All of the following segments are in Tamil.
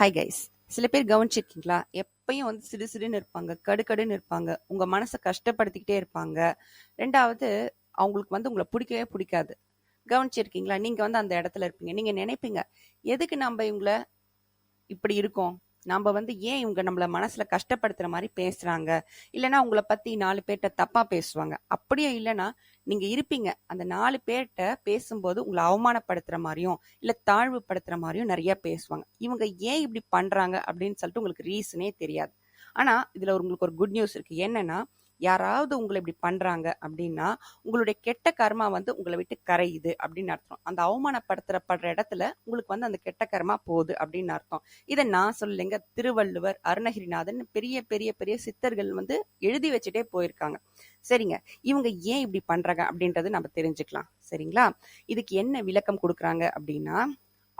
ஹாய் கைஸ் சில பேர் கவனிச்சிருக்கீங்களா? எப்பயும் வந்து சிறு சிறுன்னு இருப்பாங்க கடுக்கடுன்னு இருப்பாங்க. உங்க மனசை கஷ்டப்படுத்திக்கிட்டே இருப்பாங்க. ரெண்டாவது அவங்களுக்கு வந்து உங்களை பிடிக்கவே பிடிக்காது. கவனிச்சிருக்கீங்களா? நீங்க வந்து அந்த இடத்துல இருப்பீங்க. நீங்க நினைப்பீங்க எதுக்கு நம்ம இவங்கள இப்படி இருக்கோம்? நம்ம வந்து ஏன் இவங்க நம்மள மனசுல கஷ்டப்படுத்துற மாதிரி பேசுறாங்க? இல்லைன்னா உங்களை பத்தி நாலு பேர்கிட்ட தப்பா பேசுவாங்க. அப்படியே இல்லைன்னா நீங்க இருப்பீங்க. அந்த நாலு பேர்கிட்ட பேசும்போது உங்களை அவமானப்படுத்துற மாதிரியும் இல்ல தாழ்வுபடுத்துற மாதிரியும் நிறைய பேசுவாங்க. இவங்க ஏன் இப்படி பண்றாங்க அப்படின்னு சொல்லிட்டு உங்களுக்கு ரீசனே தெரியாது. ஆனா இதுல ஒரு- உங்களுக்கு ஒரு குட் நியூஸ் இருக்கு. என்னன்னா யாராவது உங்களை இப்படி பண்ணுறாங்க அப்படின்னா உங்களுடைய கெட்ட கர்மா வந்து உங்களை விட்டு கரையுது அப்படின்னு அர்த்தம். அந்த அவமானப்படுத்துறப்படுற இடத்துல உங்களுக்கு வந்து அந்த கெட்ட கர்மா போகுது அப்படின்னு அர்த்தம். இதை நான் சொல்லலைங்க திருவள்ளுவர் அருணகிரிநாதன் பெரிய பெரிய பெரிய சித்தர்கள் வந்து எழுதி வச்சுட்டே போயிருக்காங்க. சரிங்க இவங்க ஏன் இப்படி பண்றாங்க அப்படின்றது நம்ம தெரிஞ்சுக்கலாம். சரிங்களா? இதுக்கு என்ன விளக்கம் கொடுக்குறாங்க அப்படின்னா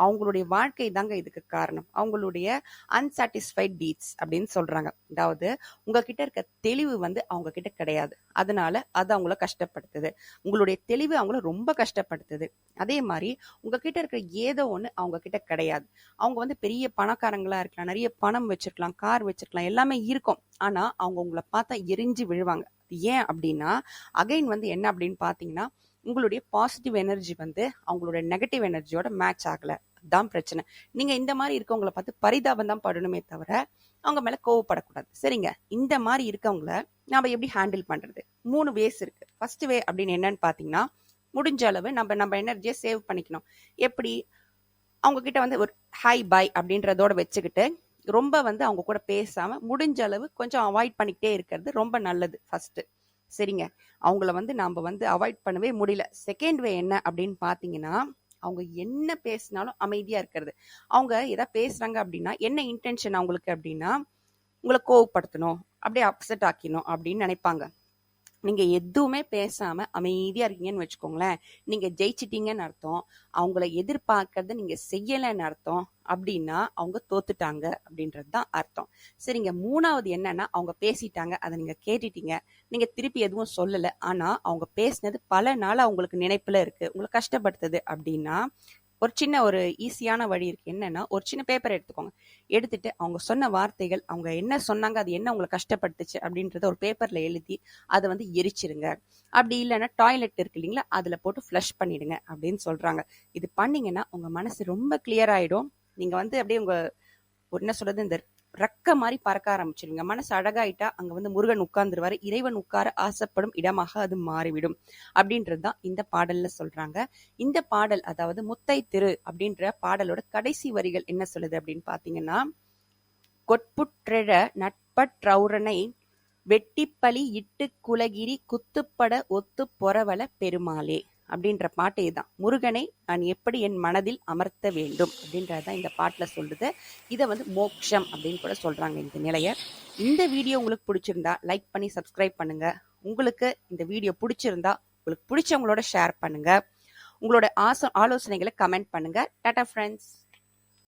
அவங்களுடைய வாழ்க்கை தாங்க இதுக்கு காரணம். அவங்களுடைய அன்சாட்டிஸ்ஃபைட் டீட்ஸ் அப்படின்னு சொல்றாங்க. அதாவது உங்ககிட்ட இருக்க தெளிவு வந்து அவங்க கிட்ட கிடையாது. அதனால அது அவங்கள கஷ்டப்படுத்துது. உங்களுடைய தெளிவு அவங்கள ரொம்ப கஷ்டப்படுத்துது. அதே மாதிரி உங்ககிட்ட இருக்கிற ஏதோ ஒன்று அவங்க கிட்ட கிடையாது. அவங்க வந்து பெரிய பணக்காரங்களா இருக்கலாம் நிறைய பணம் வச்சிருக்கலாம் கார் வச்சிருக்கலாம் எல்லாமே இருக்கும். ஆனா அவங்க உங்களை பார்த்தா எரிஞ்சு விழுவாங்க. ஏன் அப்படின்னா அகைன் வந்து என்ன அப்படின்னு பாத்தீங்கன்னா உங்களுடைய பாசிட்டிவ் எனர்ஜி வந்து அவங்களோட நெகட்டிவ் எனர்ஜியோட மேட்ச் ஆகலை. தான் பிரச்சனை. நீங்க இந்த மாதிரி இருக்கவங்கள பார்த்து பரிதாபம் தான் படணுமே தவிர அவங்க மேல கோவப்படக்கூடாது. சரிங்க? இந்த மாதிரி இருக்கவங்கள நாம எப்படி ஹேண்டில் பண்றது? மூணு வேஸ் இருக்கு. ஃபர்ஸ்ட் வே அப்படின்னு என்னன்னு பாத்தீங்கன்னா முடிஞ்ச அளவு நம்ம நம்ம எனர்ஜியை சேவ் பண்ணிக்கணும். எப்படி? அவங்க கிட்ட வந்து ஒரு ஹை பை அப்படின்றதோட வச்சுக்கிட்டு ரொம்ப வந்து அவங்க கூட பேசாம முடிஞ்ச அளவு கொஞ்சம் அவாய்ட் பண்ணிக்கிட்டே இருக்கிறது ரொம்ப நல்லது ஃபர்ஸ்ட் சரிங்க? அவங்கள வந்து நாம வந்து அவாய்ட் பண்ணவே முடியல. செகண்ட் வே என்ன அப்படின்னு பாத்தீங்கன்னா அவங்க என்ன பேசினாலும் அமைதியா இருக்கிறது. அவங்க ஏதாவது பேசுறாங்க அப்படின்னா என்ன இன்டென்ஷன் அவங்களுக்கு அப்படின்னா உங்களை கோவப்படுத்தணும் அப்படியே அப்செட் ஆக்கிடணும் அப்படின்னு நினைப்பாங்க. நீங்க எதுவுமே பேசாம அமைதியா இருக்கீங்கன்னு வச்சுக்கோங்களேன். நீங்க ஜெயிச்சிட்டீங்கன்னு அர்த்தம். அவங்கள எதிர்பார்க்கறத நீங்க செய்யலைன்னு அர்த்தம். அப்படின்னா அவங்க தோத்துட்டாங்க அப்படின்றது தான் அர்த்தம் சரிங்க மூணாவது என்னன்னா அவங்க பேசிட்டாங்க அதை நீங்க கேட்டுட்டீங்க. நீங்க திருப்பி எதுவும் சொல்லல. ஆனா அவங்க பேசினது பல நாள் அவங்களுக்கு நினைப்புல இருக்கு. உங்களை கஷ்டப்படுத்துது அப்படின்னா ஒரு சின்ன ஒரு ஈஸியான வழி இருக்கு. என்னன்னா ஒரு சின்ன பேப்பர் எடுத்துக்கோங்க. எடுத்துட்டு அவங்க சொன்ன வார்த்தைகள் அவங்க என்ன சொன்னாங்க அது என்ன உங்களை கஷ்டப்படுத்துச்சு அப்படின்றத ஒரு பேப்பர்ல எழுதி அதை வந்து எரிச்சிருங்க. அப்படி இல்லைன்னா டாய்லெட் இருக்கு இல்லைங்களா அதுல போட்டு ஃப்ளஷ் பண்ணிடுங்க அப்படின்னு சொல்றாங்க. இது பண்ணீங்கன்னா உங்க மனசு ரொம்ப கிளியர் ஆயிடும். நீங்க வந்து அப்படியே உங்க ஒரு என்ன சொல்றது இந்த ரக்க மாதிரி பறக்க ஆரம்பிச்சிருங்க மனசு அழகாயிட்டா அங்க வந்து முருகன் உட்கார்ந்துருவாரு. இறைவன் உட்கார ஆசைப்படும் இடமாக அது மாறிவிடும். அப்படின்றது தான் இந்த பாடல்ல சொல்றாங்க. இந்த பாடல் அதாவது முத்தை திரு அப்படின்ற பாடலோட கடைசி வரிகள் என்ன சொல்லுது அப்படின்னு பாத்தீங்கன்னா கொட்புற்றெழ நட்பற்றௌரனை வெட்டிப்பலி இட்டு குலகிரி குத்துப்பட ஒத்து பொறவல பெருமாளே. அப்படின்ற பாட்டு இதுதான். முருகனை நான் எப்படி என் மனதில் அமர்த்த வேண்டும் அப்படின்றதான் இந்த பாட்டில் சொல்லுது. இதை வந்து மோக்ஷம் அப்படின்னு கூட சொல்கிறாங்க இந்த நிலையை. இந்த வீடியோ உங்களுக்கு பிடிச்சிருந்தா லைக் பண்ணி சப்ஸ்கிரைப் பண்ணுங்க. உங்களுக்கு இந்த வீடியோ பிடிச்சிருந்தா உங்களுக்கு பிடிச்சவங்களோட ஷேர் பண்ணுங்க. உங்களோட ஆசோ ஆலோசனைகளை கமெண்ட் பண்ணுங்க. Tata friends